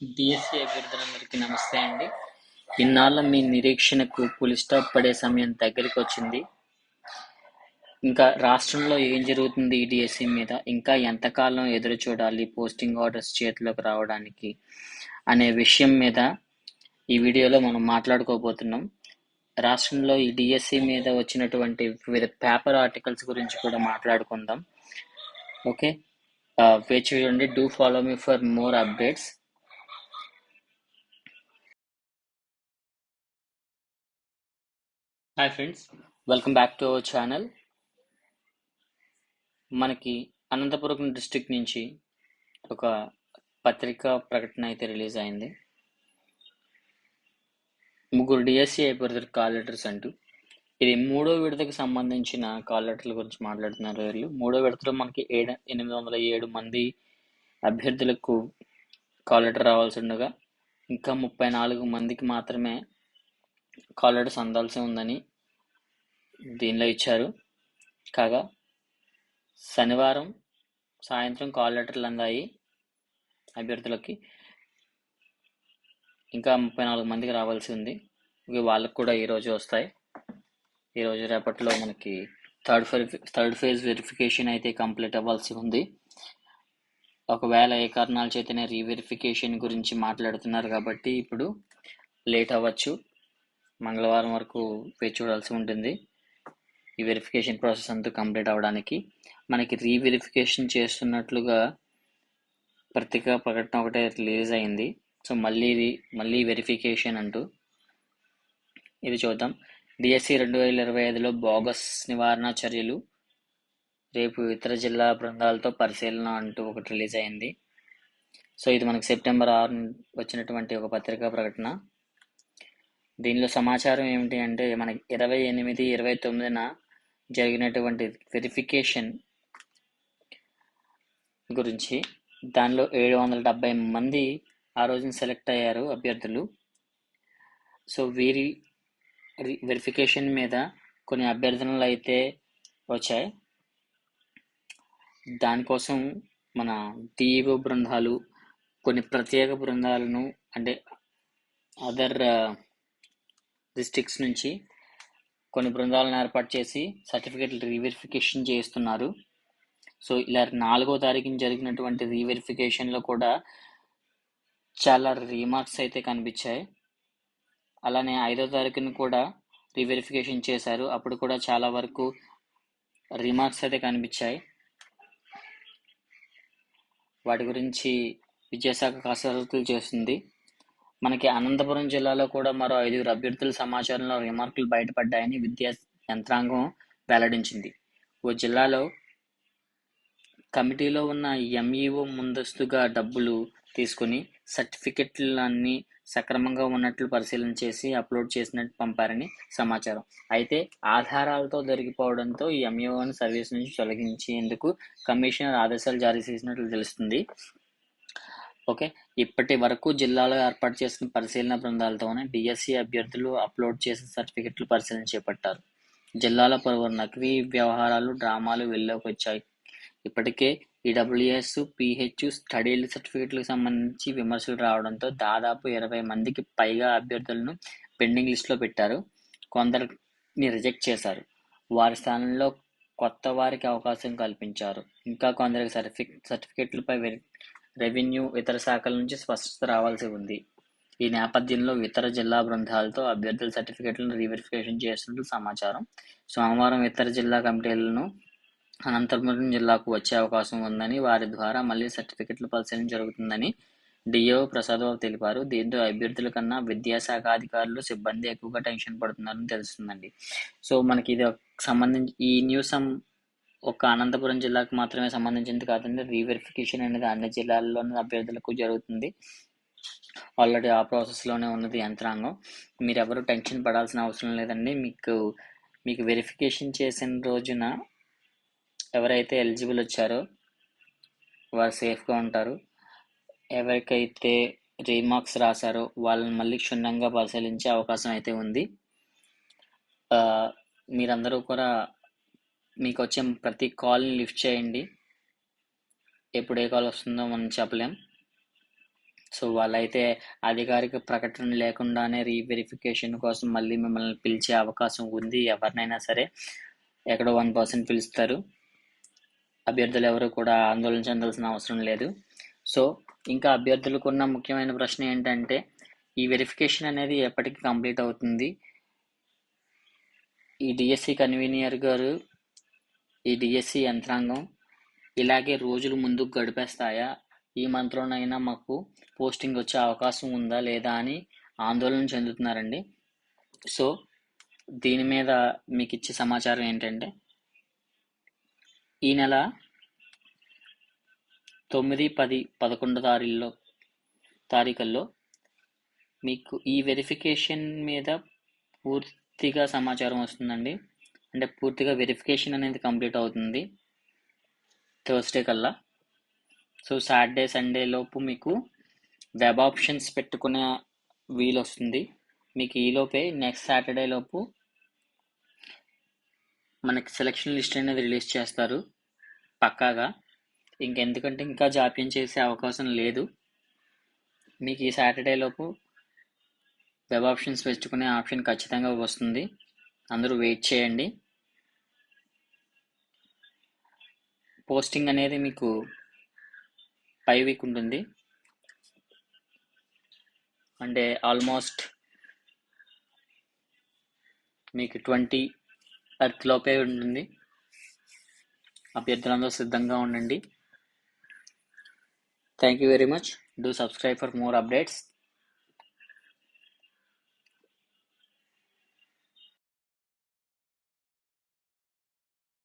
DSC అభ్యర్థులందరికీ నమస్తే అండి. ఇన్నాళ్ళ మీ నిరీక్షణకు పులి స్టాప్ పడే సమయం దగ్గరికి వచ్చింది. ఇంకా రాష్ట్రంలో ఏం జరుగుతుంది ఈ డిఎస్సి మీద? ఇంకా ఎంతకాలం ఎదురు చూడాలి పోస్టింగ్ ఆర్డర్స్ చేతిలోకి రావడానికి అనే విషయం మీద ఈ వీడియోలో మనం మాట్లాడుకోబోతున్నాం. రాష్ట్రంలో ఈ డిఎస్సి మీద వచ్చినటువంటి వివిధ పేపర్ ఆర్టికల్స్ గురించి కూడా మాట్లాడుకుందాం. ఓకే వేచి చూడండి. Do follow me for more updates hi friends welcome back to our channel మనకి అనంతపురం డిస్టిక్ నుంచి ఒక పత్రికా ప్రకటన అయితే రిలీజ్ అయింది. ముగ్గురు డిఎస్సి అయిపోతారు కాల్ లెటర్స్ అంటూ. ఇది మూడో విడతకు సంబంధించిన కాల్ లెటర్ల గురించి మాట్లాడుతున్నారు వీళ్ళు. మూడో విడతలో మనకి ఏడు ఎనిమిది వందల ఏడు మంది అభ్యర్థులకు కాల్ లెటర్ రావాల్సి ఉండగా ఇంకా ముప్పై నాలుగు మందికి మాత్రమే కాల్ లెటర్స్ అందాల్సి ఉందని దీనిలో ఇచ్చారు. కాగా శనివారం సాయంత్రం కాల్ లెటర్లు అందాయి అభ్యర్థులకి. ఇంకా ముప్పై నాలుగు మందికి రావాల్సి ఉంది. ఇవి వాళ్ళకు కూడా ఈరోజు వస్తాయి. ఈరోజు రేపట్లో మనకి third phase third phase verification అయితే కంప్లీట్ అవ్వాల్సి ఉంది. ఒకవేళ ఏ కారణాల చేతనే రీవెరిఫికేషన్ గురించి మాట్లాడుతున్నారు కాబట్టి ఇప్పుడు లేట్ అవ్వచ్చు. మంగళవారం వరకు వేచి చూడాల్సి ఉంటుంది. ఈ వెరిఫికేషన్ ప్రాసెస్ అంతా కంప్లీట్ అవ్వడానికి మనకి రీవెరిఫికేషన్ చేస్తున్నట్లుగా పత్రికా ప్రకటన ఒకటే రిలీజ్ అయింది. సో మళ్ళీ ఇది మళ్ళీ వెరిఫికేషన్ అంటూ ఇది చూద్దాం. డిఎస్సి రెండు వేల ఇరవై ఐదులో బోగస్ నివారణ చర్యలు రేపు ఇతర జిల్లా బృందాలతో పరిశీలన అంటూ ఒకటి రిలీజ్ అయింది. సో ఇది మనకి సెప్టెంబర్ ఆరు వచ్చినటువంటి ఒక పత్రికా ప్రకటన. దీనిలో సమాచారం ఏమిటి అంటే మనకి ఇరవై ఎనిమిది ఇరవై తొమ్మిదిన జరిగినటువంటి వెరిఫికేషన్ గురించి దానిలో ఏడు వందల డెబ్బై మంది ఆ రోజున సెలెక్ట్ అయ్యారు అభ్యర్థులు. సో వీరి వెరిఫికేషన్ మీద కొన్ని అభ్యర్థనలు అయితే వచ్చాయి. దానికోసం మన టీఈఓ బృందాలు కొన్ని ప్రత్యేక బృందాలను అంటే అదర్ డిస్ట్రిక్ట్స్ నుంచి కొన్ని బృందాలను ఏర్పాటు చేసి సర్టిఫికేట్లు రీవెరిఫికేషన్ చేస్తున్నారు సో ఇలా నాలుగో తారీఖున జరిగినటువంటి రీవెరిఫికేషన్లో కూడా చాలా రీమార్క్స్ అయితే కనిపించాయి. అలానే ఐదో తారీఖున కూడా రీవెరిఫికేషన్ చేశారు. అప్పుడు కూడా చాలా వరకు రీమార్క్స్ అయితే కనిపించాయి. వాటి గురించి విద్యాశాఖ కసరత్తులు చేస్తుంది. మనకి అనంతపురం జిల్లాలో కూడా మరో ఐదుగురు అభ్యర్థుల సమాచారంలో రిమార్కులు బయటపడ్డాయని విద్యా యంత్రాంగం వెల్లడించింది. ఓ జిల్లాలో కమిటీలో ఉన్న ఎంఈఓ ముందస్తుగా డబ్బులు తీసుకుని సర్టిఫికెట్లన్నీ సక్రమంగా ఉన్నట్లు పరిశీలన చేసి అప్లోడ్ చేసినట్టు పంపారని సమాచారం. అయితే ఆధారాలతో దొరికిపోవడంతో ఈ ఎంఈఓని సర్వీస్ నుంచి తొలగించేందుకు కమిషనర్ ఆదేశాలు జారీ చేసినట్లు తెలుస్తుంది. ఓకే. ఇప్పటి వరకు జిల్లాలో ఏర్పాటు చేసిన పరిశీలన బృందాలతోనే డిఎస్సి అభ్యర్థులు అప్లోడ్ చేసిన సర్టిఫికెట్లు పరిశీలన చేపట్టారు. జిల్లాలో పలువురు నకిలీ వ్యవహారాలు డ్రామాలు వెళ్ళలోకి వచ్చాయి. ఇప్పటికే ఈడబ్ల్యూఎస్ పిహెచ్ స్టడీ సర్టిఫికెట్లకు సంబంధించి విమర్శలు రావడంతో దాదాపు ఇరవై మందికి పైగా అభ్యర్థులను పెండింగ్ లిస్టులో పెట్టారు. కొందరిని రిజెక్ట్ చేశారు. వారి స్థానంలో కొత్త వారికి అవకాశం కల్పించారు. ఇంకా కొందరికి సర్టిఫి సర్టిఫికెట్లపై రెవెన్యూ ఇతర శాఖల నుంచి స్పష్టత రావాల్సి ఉంది. ఈ నేపథ్యంలో ఇతర జిల్లా బృందాలతో అభ్యర్థుల సర్టిఫికెట్లను రీవెరిఫికేషన్ చేస్తున్నట్లు సమాచారం. సోమవారం ఇతర జిల్లా కమిటీలను అనంతపురం జిల్లాకు వచ్చే అవకాశం ఉందని వారి ద్వారా మళ్ళీ సర్టిఫికెట్ల పరిశీలన జరుగుతుందని డిఓ ప్రసాదరావు తెలిపారు. దీంతో అభ్యర్థుల కన్నా విద్యాశాఖ అధికారులు సిబ్బంది ఎక్కువగా టెన్షన్ పడుతున్నారని తెలుస్తుందండి. సో మనకి ఇది సంబంధించి ఈ న్యూస్ ఒక అనంతపురం జిల్లాకు మాత్రమే సంబంధించింది కాదండి. రీవెరిఫికేషన్ అనేది అన్ని జిల్లాల్లోని అభ్యర్థులకు జరుగుతుంది. ఆల్రెడీ ఆ ప్రాసెస్లోనే ఉన్నది యంత్రాంగం. మీరు ఎవరు టెన్షన్ పడాల్సిన అవసరం లేదండి. మీకు మీకు వెరిఫికేషన్ చేసిన రోజున ఎవరైతే ఎలిజిబుల్ వచ్చారో వారు సేఫ్గా ఉంటారు. ఎవరికైతే రీమార్క్స్ రాశారో వాళ్ళని మళ్ళీ క్షుణ్ణంగా పరిశీలించే అవకాశం అయితే ఉంది. మీరందరూ కూడా మీకు వచ్చే ప్రతి కాల్ని లిఫ్ట్ చేయండి. ఎప్పుడు ఏ కాల్ వస్తుందో మనం చెప్పలేం. సో వాళ్ళైతే అధికారిక ప్రకటన లేకుండానే రీవెరిఫికేషన్ కోసం మళ్ళీ మిమ్మల్ని పిలిచే అవకాశం ఉంది. ఎవరినైనా సరే ఎక్కడో వన్ పర్సెంట్ పిలుస్తారు. అభ్యర్థులు ఎవరు కూడా ఆందోళన చెందాల్సిన అవసరం లేదు. సో ఇంకా అభ్యర్థులకు ఉన్న ముఖ్యమైన ప్రశ్న ఏంటంటే ఈ వెరిఫికేషన్ అనేది ఎప్పటికి కంప్లీట్ అవుతుంది? ఈ డిఎస్సి కన్వీనియర్ గారు ఈ డిఎస్సి యంత్రాంగం ఇలాగే రోజులు ముందుకు గడిపేస్తాయా? ఈ మంత్రంలోనైనా మాకు పోస్టింగ్ వచ్చే అవకాశం ఉందా లేదా అని ఆందోళన చెందుతున్నారండి. సో దీని మీద మీకు ఇచ్చే సమాచారం ఏంటంటే ఈ నెల తొమ్మిది పది పదకొండు తారీఖుల్లో తారీఖుల్లో మీకు ఈ వెరిఫికేషన్ మీద పూర్తిగా సమాచారం వస్తుందండి. అంటే పూర్తిగా వెరిఫికేషన్ అనేది కంప్లీట్ అవుతుంది. థర్స్డే కల్లా. సో సాటర్డే సండే లోపు మీకు వెబ్ ఆప్షన్స్ పెట్టుకునే వీలు వస్తుంది. మీకు ఈలోపే నెక్స్ట్ సాటర్డే లోపు మనకి సెలక్షన్ లిస్ట్ అనేది రిలీజ్ చేస్తారు. పక్కాగా. ఇంకెందుకంటే ఇంకా జాప్యం చేసే అవకాశం లేదు. మీకు ఈ సాటర్డే లోపు వెబ్ ఆప్షన్స్ పెట్టుకునే ఆప్షన్ ఖచ్చితంగా వస్తుంది. అందరూ వెయిట్ చేయండి. పోస్టింగ్ అనేది మీకు ఫైవ్ వీక్ ఉంటుంది. అంటే ఆల్మోస్ట్ మీకు ట్వంటీ ఎర్త్ లోపే ఉంటుంది. అభ్యర్థులందరూ సిద్ధంగా ఉండండి. Thank you very much do subscribe for more updates